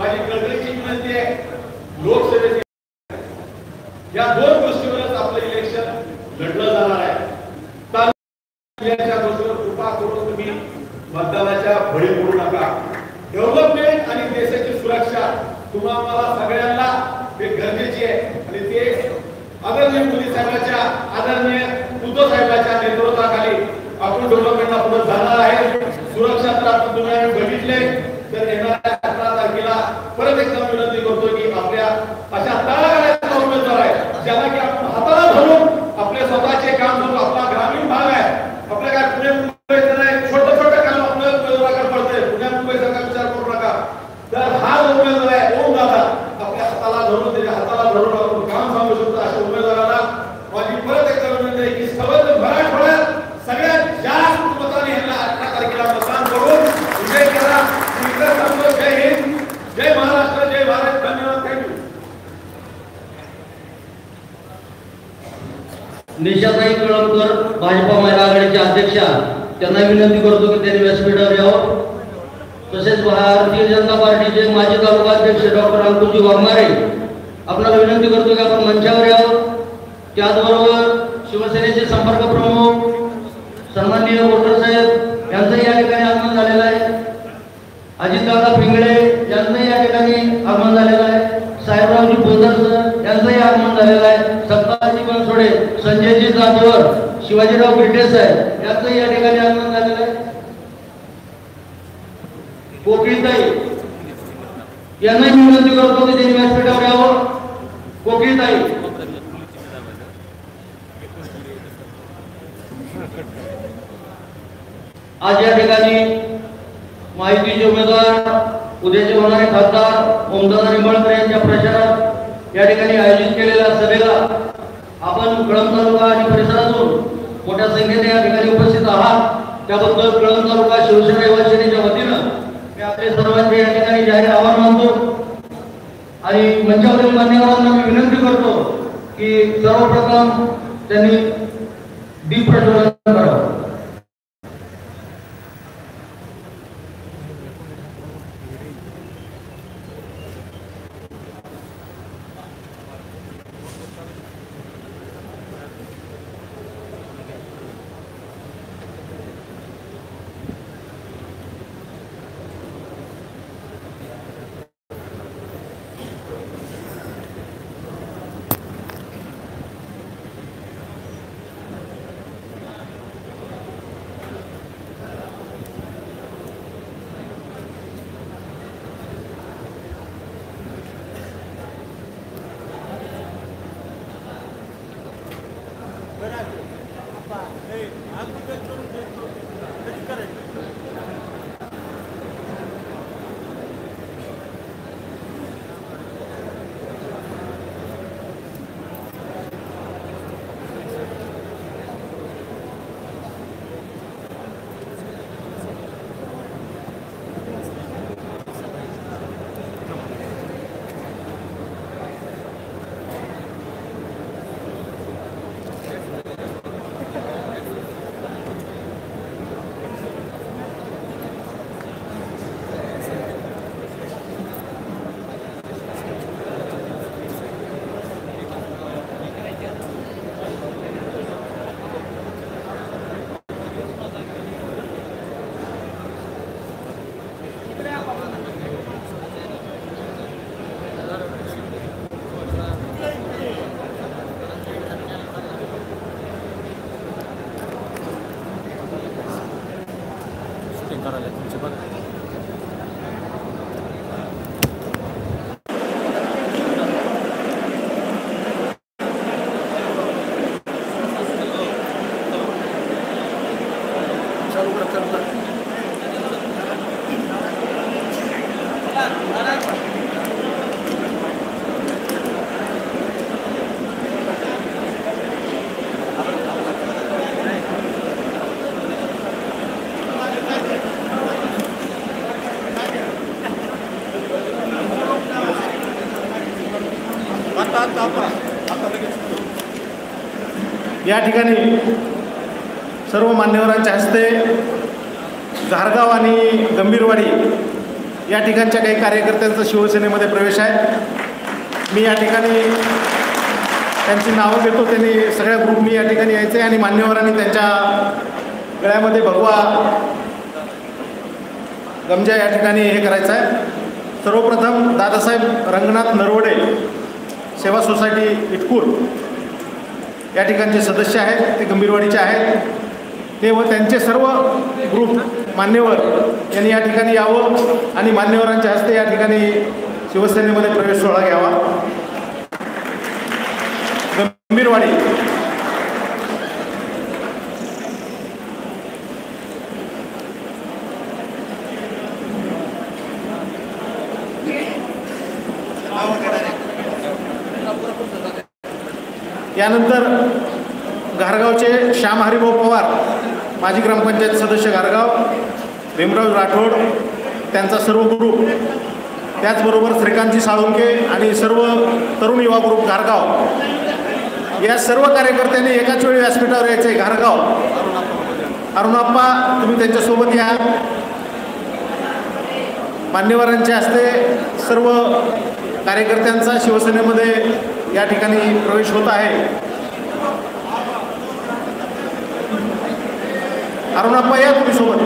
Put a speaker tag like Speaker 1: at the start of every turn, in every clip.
Speaker 1: माझी कळकळीची विनंती आहे लोकसभेची. या दोन गोष्टीवरच आपलं इलेक्शन लढलं जाणार आहे. गोष्टीवर कृपा करून तुम्ही मतदानाच्या बळी पडू नका. डेव्हलपमेंट आणि देशाची सुरक्षा तुम्हाला सगळ्यांना ते गरजेची आहे. आणि ते आदरणीय मोदी साहेबांच्या आदरणीय उद्धव साहेबांच्या नेतृत्वाखाली आपण डेव्हलपमेंटला पुढे जाणार आहे. सुरक्षा तर आपण तुम्ही बघितले तर येणार अठरा तारखेला परत एकदा विनंती करतो की आपल्या अशा तळागाळाचा उमेदवार आहे ज्याला की आपण हाताला धरून आपले स्वतःचे काम करू आपला ग्रामीण भाग आहे आपल्या काय पुणे मुंबईचं नाही छोटं छोटं काम आपलं उमेदवाराकडे पडतंय पुण्या मुंबईचा काय विचार करू नका तर हा जो उमेदवार आहे ओम दादा आपल्या हाताला धरून त्याच्या हाताला धरून आपण काम सांगू शकतो अशा उमेदवाराला माझी परत एकदा विनंती आहे की सर्व मराठवाड्यात सगळ्यात जास्त मताने यांना अठरा तारखेला मतदान करून विजय करा मी इथं सांगतो जय हिंद जय महाराष्ट्र जय भारत धन्यवाद थँक्यू
Speaker 2: निशाताई कळमकर भाजपा महिला आघाडीच्या अध्यक्षा त्यांना विनंती करतो की त्यांनी व्यासपीठावर यावं तसेच भारतीय जनता पार्टीचे माजी तालुका अध्यक्ष डॉक्टर अंकुरजी वाघमारे आपल्याला विनंती करतो की आपण मंचावर यावं. त्याचबरोबर शिवसेनेचे संपर्क प्रमुख सन्माननीय मोटर साहेब यांचंही या ठिकाणी आगमन झालेलं आहे. अजितदादा पिंगळे यांचंही या ठिकाणी आगमन झालेलं आहे. साहेबरावजी बोधर सर यांचंही आगमन झालेलं आहे. सत्ताजी बनसोडे संजयजी जाधवर शिवाजीराव गिड्डे साहेब यांचंही या ठिकाणी आगमन झालेलं आहे कोकिळताई यांनाही विनंती करतो की त्यांनी व्यासपीठावर यावं. कोकिळताई आज या ठिकाणी माहितीचे उमेदवार उद्याचे होणारे खासदार ओमदादा निंबाळकर यांच्या प्रचारात या ठिकाणी आयोजित केलेल्या सभेला आपण कळम तालुका आणि परिसरातून मोठ्या संख्येने या ठिकाणी उपस्थित आहात. त्याबद्दल कळम तालुका शिवसेना युवा सेनेच्या वतीनं आपले सर्वांचे या ठिकाणी जाहीर आवाहन मानतो. आणि मंचावरील मान्यवरांना मी विनंती करतो की सर्वप्रथम त्यांनी दीप प्रज्वलन करावं.
Speaker 3: या ठिकाणी सर्व मान्यवरांच्या हस्ते झारगाव आणि गंभीरवाडी या ठिकाणच्या काही कार्यकर्त्यांचा शिवसेनेमध्ये प्रवेश आहे. मी या ठिकाणी त्यांची नावं घेतो त्यांनी सगळ्या ग्रुपनी या ठिकाणी यायचं आहे आणि मान्यवरांनी त्यांच्या गळ्यामध्ये भगवा गमजा या ठिकाणी हे करायचं आहे. सर्वप्रथम दादासाहेब रंगनाथ नरवडे सेवा सोसायटी इटकूर या ठिकाणचे सदस्य आहेत ते गंभीरवाडीचे आहेत. ते व त्यांचे सर्व ग्रुप मान्यवर यांनी या ठिकाणी यावं आणि मान्यवरांच्या हस्ते या ठिकाणी शिवसेनेमध्ये प्रवेश सोहळा घ्यावा. गंभीरवाडी यानंतर घारगावचे श्याम हरिभाऊ पवार माजी ग्रामपंचायत सदस्य घारगाव भीमराव राठोड त्यांचा सर्व ग्रुप त्याचबरोबर श्रीकांतजी साळुंके आणि सर्व तरुण युवा ग्रुप घारगाव या सर्व कार्यकर्त्यांनी एकाच वेळी व्यासपीठावर यायचे घारगाव अरुणाप्पा तुम्ही त्यांच्यासोबत या. मान्यवरांच्या हस्ते सर्व कार्यकर्त्यांचा शिवसेनेमध्ये या ठिकाणी प्रवेश होत आहे. কারণ আপনি এত কিছু বলে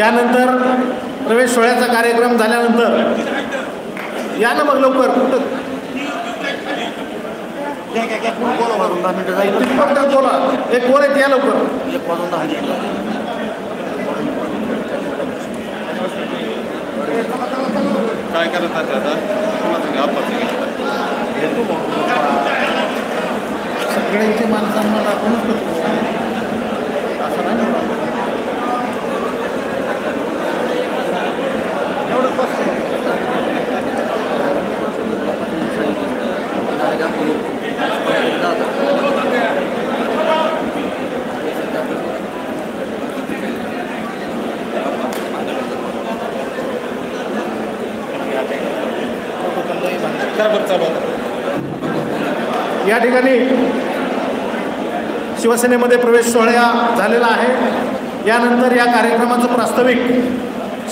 Speaker 3: यानंतर प्रवेश सोहळ्याचा कार्यक्रम झाल्यानंतर या ना मग लवकर. कुठं बोला एक वर आहेत या लवकर.
Speaker 1: काय करत आता
Speaker 3: सगळ्यांचे माणसांना दाखवूनच करतो. असं नाही ना. एवढंच बस. या ठिकाणी शिवसेनेमध्ये प्रवेश सोहळा झालेला आहे. यानंतर या कार्यक्रमाचं प्रास्ताविक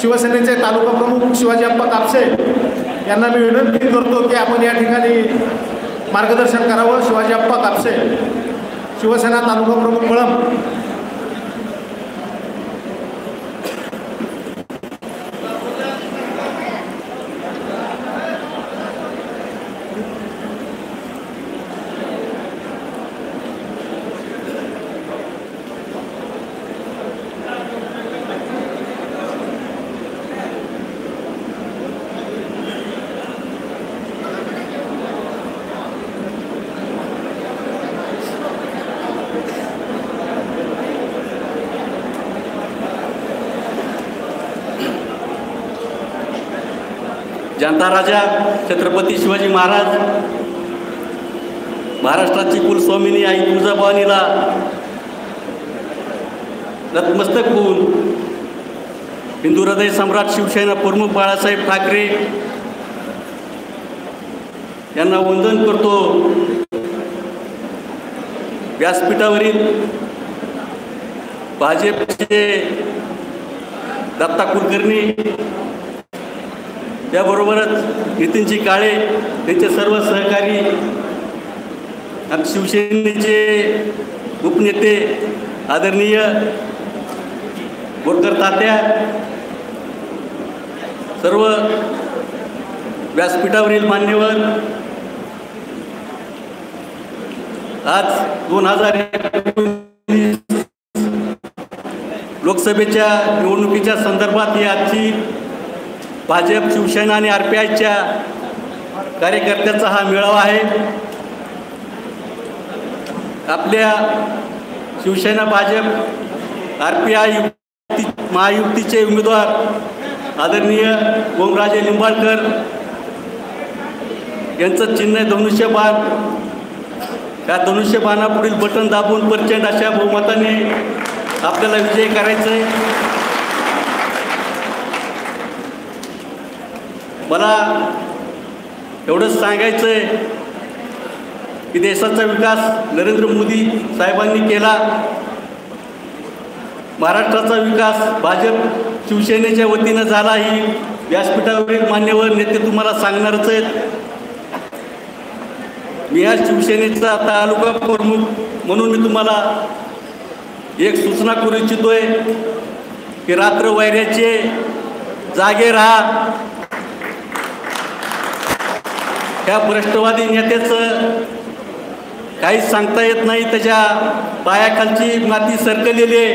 Speaker 3: शिवसेनेचे तालुका प्रमुख शिवाजी अप्पा कापसे यांना मी विनंती करतो की आपण या ठिकाणी मार्गदर्शन करावं. शिवाजी अप्पा कापसे शिवसेना तालुका प्रमुख कळम
Speaker 4: जनता राजा छत्रपती शिवाजी महाराज महाराष्ट्राची कुलस्वामिनी आई तुळजाभवानीला नतमस्तक होऊन हिंदू हृदय सम्राट शिवसेना प्रमुख बाळासाहेब ठाकरे यांना वंदन करतो. व्यासपीठावरील भाजपचे दत्ता कुलकर्णी त्याबरोबरच नितीनजी काळे त्यांचे सर्व सहकारी शिवसेनेचे उपनेते आदरणीय बोरकर तात्या सर्व व्यासपीठावरील मान्यवर आज दोन हजार लोकसभेच्या निवडणुकीच्या संदर्भात ही आजची भाजप शिवसेना आणि आर पी आयच्या कार्यकर्त्याचा हा मेळावा आहे. आपल्या Shivsena Bhajap R P I युती महायुक्तीचे उमेदवार आदरणीय ओमराजे निंबाळकर यांचं चिन्ह आहे धनुष्यबाण. त्या धनुष्यबाणापुढील बटन दाबून प्रचंड अशा बहुमताने आपल्याला विजय करायचा आहे मला एवढंच सांगायचं आहे की देशाचा विकास नरेंद्र मोदी साहेबांनी केला. महाराष्ट्राचा विकास भाजप शिवसेनेच्या वतीनं झाला ही व्यासपीठावरील मान्यवर नेते तुम्हाला सांगणारच आहेत. मी या शिवसेनेचा तालुका प्रमुख म्हणून मी तुम्हाला एक सूचना करू इच्छितोय की रात्र वैऱ्याचे जागे राहा. ह्या भ्रष्टवादी नेत्याचं काहीच सांगता येत नाही. त्याच्या पायाखालची माती सरकलेली आहे.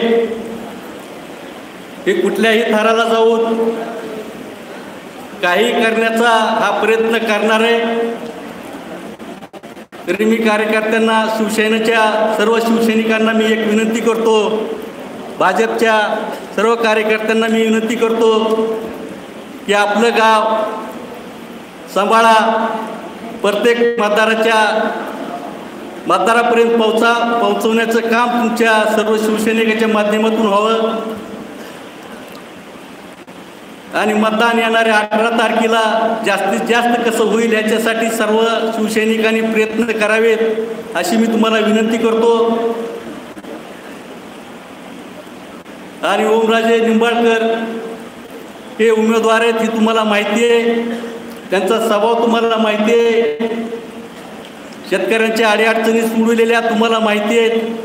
Speaker 4: हे कुठल्याही थराला जाऊन काही करण्याचा हा प्रयत्न करणार आहे. तरी मी कार्यकर्त्यांना शिवसेनेच्या सर्व शिवसैनिकांना मी एक विनंती करतो. भाजपच्या सर्व कार्यकर्त्यांना मी विनंती करतो की आपलं गाव सांभाळा. प्रत्येक मतदाराच्या मतदारापर्यंत पोहोचा पोहोचवण्याचं काम तुमच्या सर्व शिवसैनिकाच्या माध्यमातून व्हावं. आणि मतदान येणाऱ्या अठरा तारखेला जास्तीत जास्त कसं होईल याच्यासाठी सर्व शिवसैनिकांनी प्रयत्न करावेत अशी मी तुम्हाला विनंती करतो. आणि ओमराजे निंबाळकर हे उमेदवार आहेत ही तुम्हाला माहिती आहे. त्यांचा स्वभाव तुम्हाला माहिती आहे. शेतकऱ्यांच्या अडीअडचणी सोडविलेल्या तुम्हाला माहिती आहेत.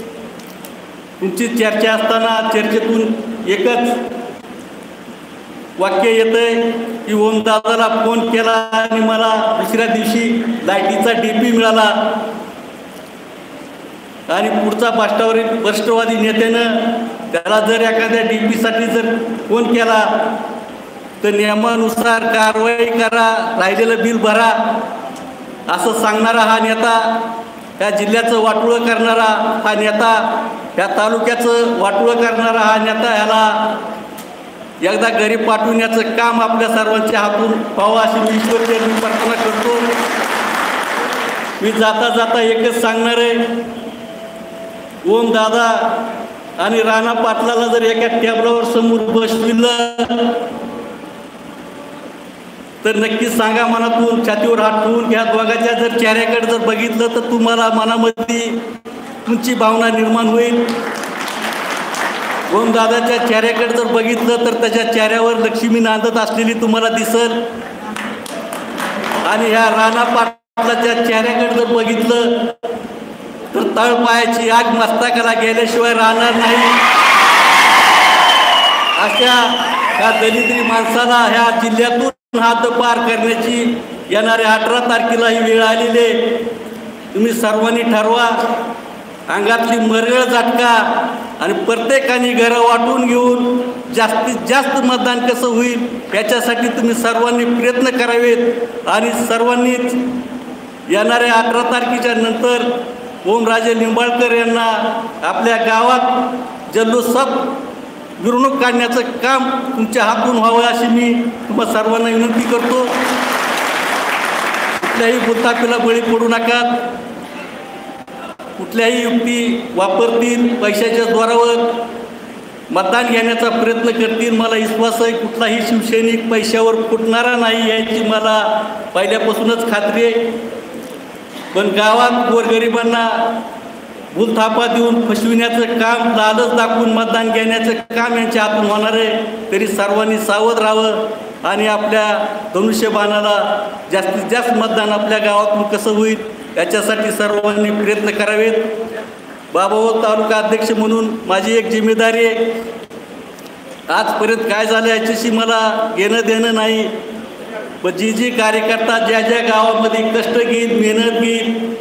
Speaker 4: तुमची चर्चा असताना चर्चेतून एकच वाक्य येतंय की ओमदादाला फोन केला आणि मला दुसऱ्या दिवशी लाईटीचा डीपी मिळाला. आणि पुढचा पाष्टावरील राष्ट्रवादी नेत्यानं त्याला जर एखाद्या डीपीसाठी जर फोन केला तर नियमानुसार कारवाई करा राहिलेलं बिल भरा असं सांगणारा हा नेता या जिल्ह्याचं वाटोळं करणारा हा नेता या तालुक्याचं वाटोळं करणारा हा नेता ह्याला एकदा गरीब पाठवण्याचं काम आपल्या सर्वांच्या हातून पाहावं अशी मी ईश्वरची मी प्रार्थना करतो. मी जाता जाता एकच सांगणार आहे. ओम दादा आणि राणा पाटलाला जर एका टेबलावर समोर बसविलं तर नक्कीच सांगा मनातून छातीवर हात ठेवून घ्या. दोघाच्या जर चेहऱ्याकडे जर बघितलं तर तुम्हाला मनामध्ये तुमची भावना निर्माण होईल. ओम दादाच्या चेहऱ्याकडे जर बघितलं तर त्याच्या चेहऱ्यावर लक्ष्मी नांदत असलेली तुम्हाला दिसल. आणि ह्या राणा पाटलाच्या चेहऱ्याकडे जर बघितलं तर तळपायाची आग मस्तकाला गेल्याशिवाय राहणार नाही. अशा ह्या दलिद्री माणसाला ह्या जिल्ह्यातून हात पार करण्याची येणाऱ्या अठरा तारखेला ही वेळ आलेली आहे. तुम्ही सर्वांनी ठरवा. अंगातली मरगळ झटका आणि प्रत्येकाने घरं वाटून घेऊन जास्तीत जास्त मतदान कसं होईल याच्यासाठी तुम्ही सर्वांनी प्रयत्न करावेत आणि सर्वांनीच येणाऱ्या अठरा तारखेच्या नंतर ओमराजे लिंबाळकर यांना आपल्या गावात जल्लोषात मिरवणूक काढण्याचं काम तुमच्या हातून व्हावं अशी मी तुम्हा सर्वांना विनंती करतो. कुठल्याही गुतापीला बळी पडू नका. कुठल्याही युक्ती वापरतील पैशाच्या द्वारावर मतदान घेण्याचा प्रयत्न करतील. मला विश्वास आहे कुठलाही शिवसैनिक पैशावर फुटणारा नाही याची मला पहिल्यापासूनच खात्री आहे. पण गावात गोरगरिबांना भूलथापा देऊन फसविण्याचं काम लालच दाखवून मतदान घेण्याचं काम यांच्या हातून होणार आहे. तरी सर्वांनी सावध राहावं आणि आपल्या धनुष्यबाणाला जास्तीत जास्त मतदान आपल्या गावातून कसं होईल याच्यासाठी सर्वांनी प्रयत्न करावेत. बाबाभाऊ तालुका अध्यक्ष म्हणून माझी एक जिम्मेदारी आहे. आजपर्यंत काय झालं याच्याशी मला घेणं देणं नाही. पण जी जी कार्यकर्ता ज्या ज्या गावामध्ये कष्ट घेईल मेहनत घेईल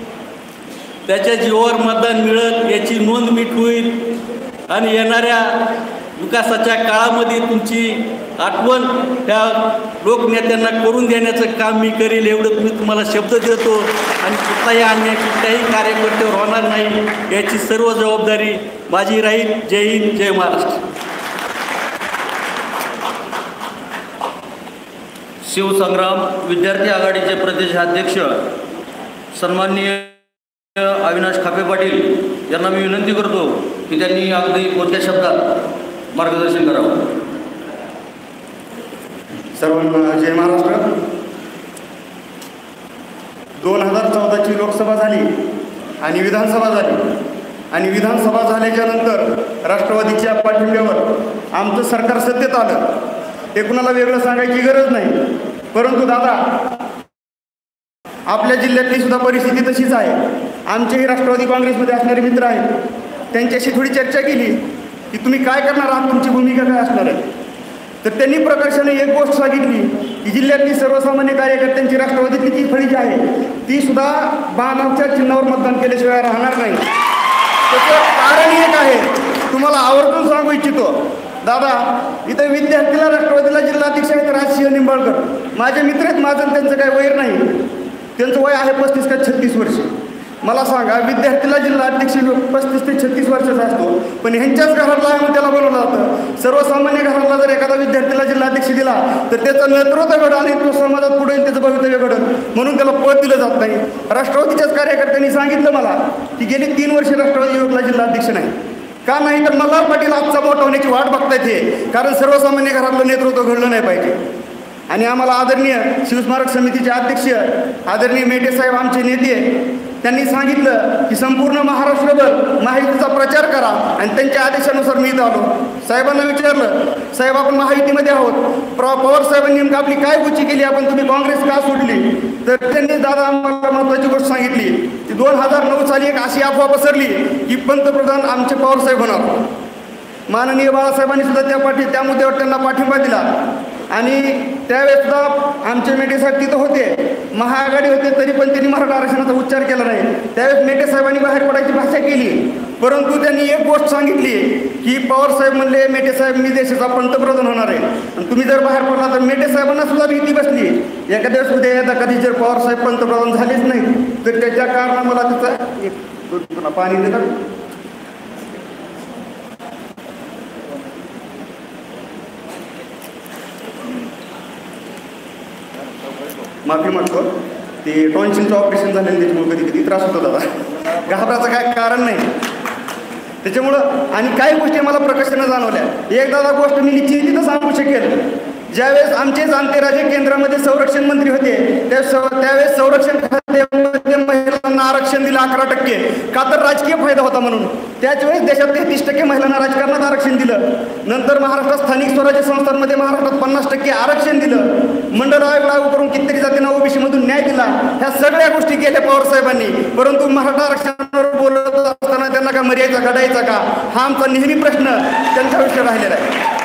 Speaker 4: त्याच्या जीवावर मतदान मिळत याची नोंद मीठ होईल. आणि येणाऱ्या विकासाच्या काळामध्ये तुमची आठवण त्या लोकनेत्यांना करून देण्याचं काम मी करेल एवढं मी तुम्हाला शब्द देतो. आणि कुठलाही अन्याय कुठल्याही कार्यकर्त्यावर होणार नाही याची सर्व जबाबदारी माझी राहील. जय हिंद जय महाराष्ट्र.
Speaker 2: शिवसंग्राम विद्यार्थी आघाडीचे प्रदेशाध्यक्ष सन्माननीय अविनाश खापे पाटील यांना मी विनंती करतो की त्यांनी अगदी कोणत्या शब्दात मार्गदर्शन करावं.
Speaker 5: सर्वांना जय महाराष्ट्र. दोन हजार चौदाची लोकसभा झाली आणि विधानसभा झाली. आणि विधानसभा झाल्याच्यानंतर राष्ट्रवादीच्या पाठिंब्यावर आमचं सरकार सत्तेत आलं. हे कुणाला वेगळं सांगायची गरज नाही. परंतु दादा आपल्या जिल्ह्यातली सुद्धा परिस्थिती तशीच आहे. आमचेही राष्ट्रवादी काँग्रेसमध्ये असणारे मित्र आहेत. त्यांच्याशी थोडी चर्चा केली की तुम्ही काय करणार आहात? तुमची भूमिका काय असणार आहे? तर त्यांनी प्रकर्षाने एक गोष्ट सांगितली की जिल्ह्यातली सर्वसामान्य कार्यकर्त्यांची राष्ट्रवादीतली जी फळी जी आहे ती सुद्धा बाणाच्या चिन्हावर मतदान केल्याशिवाय राहणार नाही. त्याचं कारण एक आहे तुम्हाला आवर्जून सांगू इच्छितो दादा इथं विद्यार्थीला राष्ट्रवादीला जिल्हाध्यक्ष आहेत राजसिंह निंबाळकर. माझे मित्र आहेत माझं त्यांचं काय वैर नाही. त्यांचं वय आहे पस्तीस का छत्तीस वर्ष. मला सांगा विद्यार्थीला जिल्हाध्यक्ष पस्तीस ते छत्तीस वर्षाचा असतो. पण ह्यांच्याच घरातला आहे त्याला बोलवलं जातं सर्वसामान्य घरातला जर एखादा विद्यार्थीला जिल्हाध्यक्ष दिला तर त्याचं नेतृत्व घडलं आणि तो समाजात पुढे येईल, त्याचं भवितव्य घडलं म्हणून त्याला पद दिलं जात नाही. राष्ट्रवादीच्याच कार्यकर्त्यांनी सांगितलं मला की गेली तीन वर्षे राष्ट्रवादी युवकला जिल्हाध्यक्ष नाही. का नाही तर मल्हार पाटील आजचा मोठा होण्याची वाट बघतायत हे. कारण सर्वसामान्य घरातलं नेतृत्व घडलं नाही पाहिजे. आणि आम्हाला आदरणीय शिवस्मारक समितीचे अध्यक्ष आदरणीय मेटे साहेब आमचे नेते त्यांनी सांगितलं की संपूर्ण महाराष्ट्रभर माहितीचा प्रचार करा आणि त्यांच्या आदेशानुसार मी इथं आलो. साहेबांना विचारलं साहेब आपण महायुतीमध्ये आहोत. प्र पवार साहेबांनी नेमकं आपली काय गुची केली? आपण तुम्ही काँग्रेस का सोडली? तर त्यांनी दादा आम्हाला महत्त्वाची गोष्ट सांगितली. की दोन हजार नऊ साली एक अशी अफवा पसरली की पंतप्रधान आमचे पवार साहेब होणार. माननीय बाळासाहेबांनी सुद्धा त्या पाठी त्या मुद्द्यावर त्यांना पाठिंबा दिला. आणि त्यावेळेसुद्धा आमचे मेटे साहेब तिथं होते महाआघाडी होते तरी पण त्यांनी मराठा आरक्षणाचा उच्चार केला नाही त्यावेळेस मेटे साहेबांनी बाहेर पडायची भाषा केली परंतु त्यांनी एक गोष्ट सांगितली की पवार साहेब म्हणले मेटे साहेब मी देशाचा पंतप्रधान होणार आहे आणि तुम्ही जर बाहेर पडला तर मेटे साहेबांना सुद्धा भीती बसली एखाद्या वेळेस उद्या येता कधी जर पवार साहेब पंतप्रधान झालेच नाही तर त्याच्या कारणामुळे मला त्याचा एक पाणी देतात माफी मागतो. ते टॉन्सिलचं ऑपरेशन झालेलं त्याच्यामुळे कधी कधी त्रास होतो दादा. घाबराचं काय कारण नाही. त्याच्यामुळं आणि काही गोष्टी मला प्रकर्षानं जाणवल्या. एक दादा गोष्ट मी निश्चित सांगू शकेल. ज्यावेळेस आमचे जाणते राजे केंद्रामध्ये संरक्षण मंत्री होते त्यावेळेस संरक्षण खात्यामध्ये महिलांना आरक्षण दिलं अकरा टक्के. का तर राजकीय फायदा होता म्हणून. त्याच वेळेस देशात तेहतीस टक्के महिलांना राजकारणात आरक्षण दिलं. नंतर महाराष्ट्रात स्थानिक स्वराज्य संस्थांमध्ये महाराष्ट्रात पन्नास टक्के आरक्षण दिलं. मंडळ आयोग लागू करून कितीतरी जातींना ओबीसी मधून न्याय दिला. ह्या सगळ्या गोष्टी केल्या पवार साहेबांनी. परंतु मराठा आरक्षणावर बोलत असताना त्यांना का मर्यादा घडायचा का? हा आमचा नेहमी प्रश्न त्यांच्या विषय राहिलेला आहे.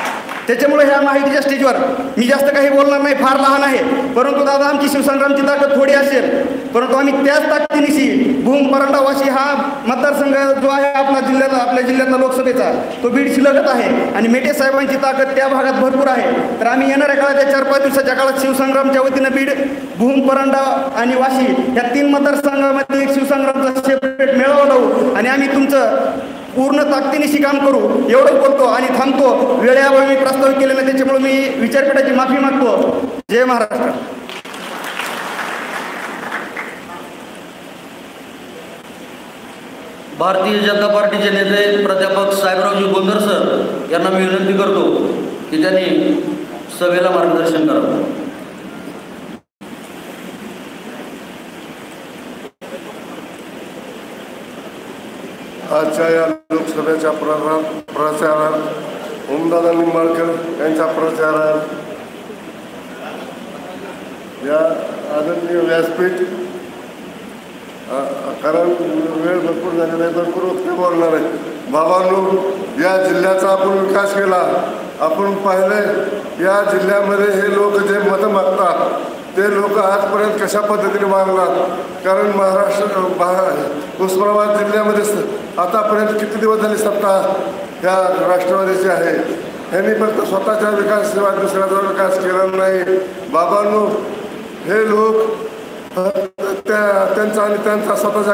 Speaker 5: त्याच्यामुळे ह्या माहितीच्या स्टेजवर मी जास्त काही बोलणार नाही फार लहान आहे. परंतु दादा आमची शिवसंग्रामची ताकद थोडी असेल. परंतु आम्ही त्याच ताकदीनिशी भूम परांडा वाशी हा मतदारसंघ जो आहे आपला जिल्ह्यातला आपल्या जिल्ह्यातला लोकसभेचा तो बीड शिलगत आहे. आणि मेटे साहेबांची ताकद त्या भागात भरपूर आहे. तर आम्ही येणाऱ्या काळात या चार पाच दिवसाच्या काळात शिवसंग्रामच्या वतीनं बीड भूम परांडा आणि वाशी या तीन मतदारसंघामध्ये एक शिवसंग्रामचा सेपरेट मेळावा लावू. आणि आम्ही तुमचं पूर्ण ताकदीनिशी काम करू एवढंच बोलतो आणि थांबतो. वेळेअभावी मी प्रस्तावित केले नाही त्याच्यामुळे मी विचारपीठाची माफी मागतो. जय महाराष्ट्र.
Speaker 2: भारतीय जनता पार्टीचे नेते प्राध्यापक साहेबरावजी गोंधर सर यांना मी विनंती करतो की त्यांनी सभेला मार्गदर्शन करावं.
Speaker 6: आजच्या या लोकसभेच्या प्रचारात प्रचारात ओमदादा निंबाळकर यांच्या प्रचारात या आदरणीय व्यासपीठ कारण वेळ भरपूर झालेला आहे भरपूर वक्ते बोलणार आहे. बाबांनो या जिल्ह्याचा आपण विकास केला. आपण पाहिले या जिल्ह्यामध्ये हे लोक जे मतं मागतात ते लोक आजपर्यंत कशा पद्धतीने मागतात कारण महाराष्ट्र भा- उस्मानाबाद जिल्ह्यामध्ये स- आतापर्यंत किती दिवस झाली सत्ता ह्या राष्ट्रवादीची आहे? ह्यांनी फक्त स्वतःच्या विकासाशिवाय दुसऱ्याचा विकास केला नाही. बाबांनो हे लोक त्या त्यांचा आणि त्यांचा स्वतःच्या